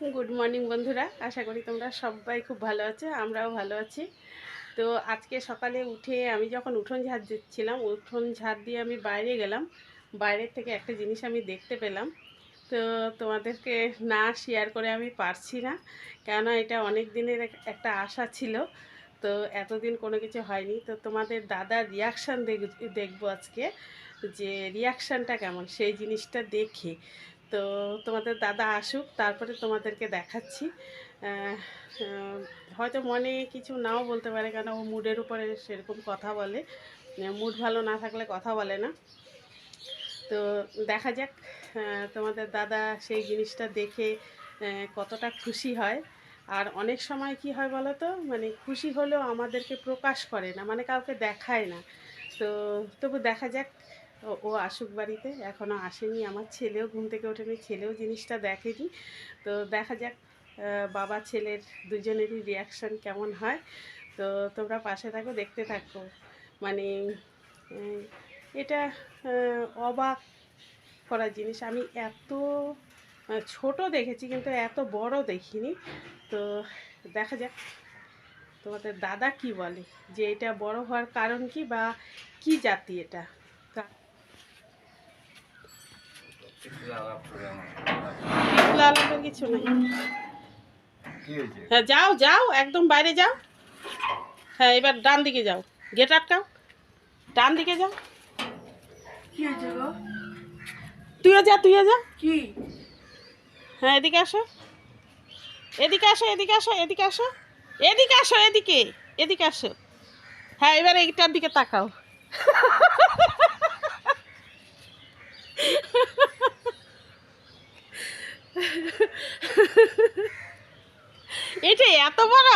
Good morning বন্ধুরা। আশা করি তোমরা সবাই খুব ভালো আছো, আমরাও ভালো আছি। তো আজকে সকালে উঠে আমি যখন উঠোন ঝাড় দিচ্ছিলাম, উঠোন ঝাড় দিয়ে আমি বাইরে গেলাম। বাইরের থেকে একটা জিনিস আমি দেখতে পেলাম। তো তোমাদেরকে না শেয়ার করে আমি পারছি না, কেননা এটা অনেক দিনের একটা আশা ছিল। তো এতদিন কোনো কিছু হয়নি। তো তোমাদের দাদার রিয়াকশান দেখব আজকে যে রিয়াকশানটা কেমন, সেই জিনিসটা দেখে। তো তোমাদের দাদা আসুক, তারপরে তোমাদেরকে দেখাচ্ছি। হয়তো মনে কিছু নাও বলতে পারে, কেন ও মুডের উপরে সেরকম কথা বলে। মুড ভালো না থাকলে কথা বলে না। তো দেখা যাক তোমাদের দাদা সেই জিনিসটা দেখে কতটা খুশি হয়। আর অনেক সময় কি হয় বলো তো মানে খুশি হলেও আমাদেরকে প্রকাশ করে না মানে কাউকে দেখায় না। তো তবু দেখা যাক ও ও আসুক বাড়িতে। এখনও আসেনি আমার ছেলেও, ঘুম থেকে ওঠেনি, ছেলেও জিনিসটা দেখেনি। তো দেখা যাক বাবা, ছেলের দুজনেরই রিয়াকশান কেমন হয়। তো তোমরা পাশে থাকো, দেখতে থাকো। মানে এটা অবাক করার জিনিস। আমি এত ছোট দেখেছি কিন্তু এত বড় দেখিনি। তো দেখা যাক, তোমাদের দাদা কি বলে? যে এটা বড় হওয়ার কারণ কি বা কি জাতি এটা? কিছু নেই। হ্যাঁ যাও যাও একদম বাইরে যাও। হ্যাঁ এবার ডান দিকে যাও। গেট আটকাও। ডান দিকে যাও। তুইও যা তুইও যা। কি? হ্যাঁ এদিকে আসো। এদিকে আসো এদিকে আসো এদিকে আসো। এদিকে আসো এদিকে এদিকে আসো। হ্যাঁ এবার এইটার দিকে তাকাও। এটা এত বড়?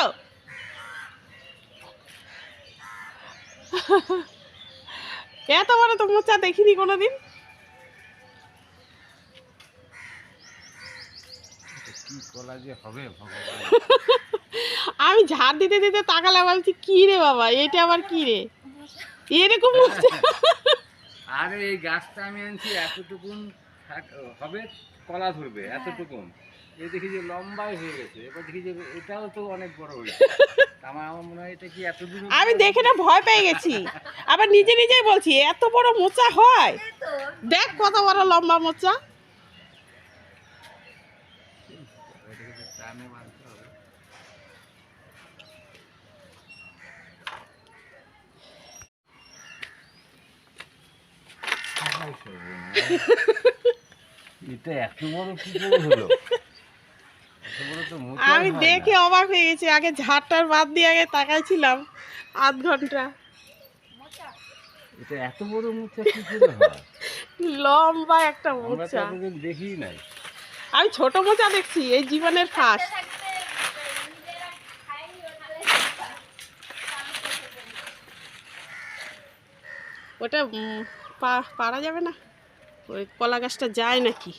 এত বড় তো মোচা দেখিনি কোনোদিন। আমি ঝাড় দিতে দিতে তাকালাম বলছি কি রে বাবা এটা আবার কি রে? এরকম আরে এই গাছটা আমি আনছি এতটুকুন হবে কলা ধরবে এতটুকুন। এই দেখি যে লম্বাই হয়ে গেছে। এবার দেখি যে এটাও তো অনেক বড় হয়েছে আমার আমার মনে হয় এটা কি এত দূর আমি দেখে না ভয় পেয়ে গেছি। আবার নিজে নিজেই বলছি এত বড় মোচা হয়। দেখ কত বড় লম্বা মোচা। এটা এত বড় কি করে হলো? আমি দেখে অবাক হয়ে গেছি আগে ঝাড়টার বাদ দিয়ে আগে তাকাইছিলাম আধ ঘণ্টা। এটা এত বড় মোচা কি করে হয়? লম্বা একটা মোচা দেখি নাই। আমি ছোট মোচা দেখছি এই জীবনের ফার্স্ট ওটা পারা যাবে না? ওই কলা গাছটা যায় নাকি?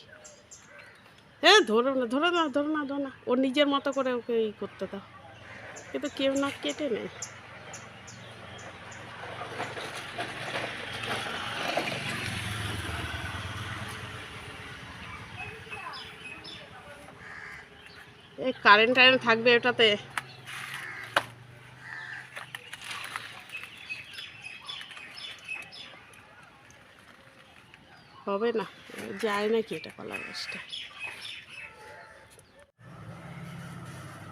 হ্যাঁ ধরো না ধরো না ধরো না ধরো না। ও নিজের মতো করে ওকে ই করতে দাও। কিন্তু কেউ না কেটে নেয়। এই কারেন্ট টারেন্ট থাকবে ওটাতে। হবে না, যায় নাকি এটা কলা গাছটা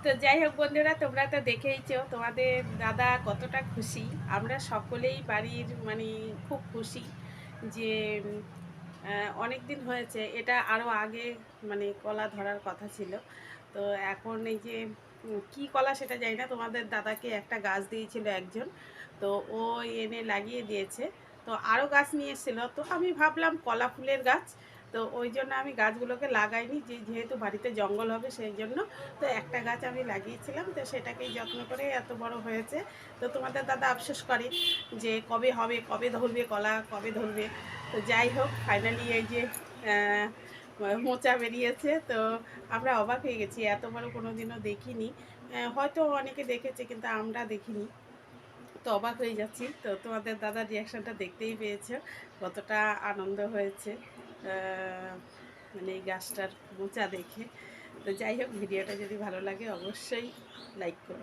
তো যাই হোক বন্ধুরা, তোমরা তো দেখেইছো তোমাদের দাদা কতটা খুশি। আমরা সকলেই বাড়ির মানে খুব খুশি যে অনেক দিন হয়েছে, এটা আরও আগে মানে কলা ধরার কথা ছিল। তো এখন এই যে কি কলা সেটা জানি না, তোমাদের দাদাকে একটা গাছ দিয়েছিল একজন, তো ও এনে লাগিয়ে দিয়েছে। তো আরও গাছ নিয়ে এসেছিল, তো আমি ভাবলাম কলা ফুলের গাছ তো ওই জন্য আমি গাছগুলোকে লাগাইনি, যে যেহেতু বাড়িতে জঙ্গল হবে সেই জন্য। তো একটা গাছ আমি লাগিয়েছিলাম, তো সেটাকেই যত্ন করে এত বড় হয়েছে। তো তোমাদের দাদা আফসোস করে যে কবে হবে, কবে ধরবে কলা, কবে ধরবে। তো যাই হোক ফাইনালি এই যে মোচা বেরিয়েছে, তো আমরা অবাক হয়ে গেছি, এত বড় কোনো দিনও দেখিনি হয়তো অনেকে দেখেছে, কিন্তু আমরা দেখিনি। তো অবাক হয়ে যাচ্ছি। তো তোমাদের দাদার রিয়াকশানটা দেখতেই পেয়েছে, কতটা আনন্দ হয়েছে। মানে এই গাছটার মোচা দেখে। তো যাই হোক, ভিডিওটা যদি ভালো লাগে অবশ্যই লাইক করো।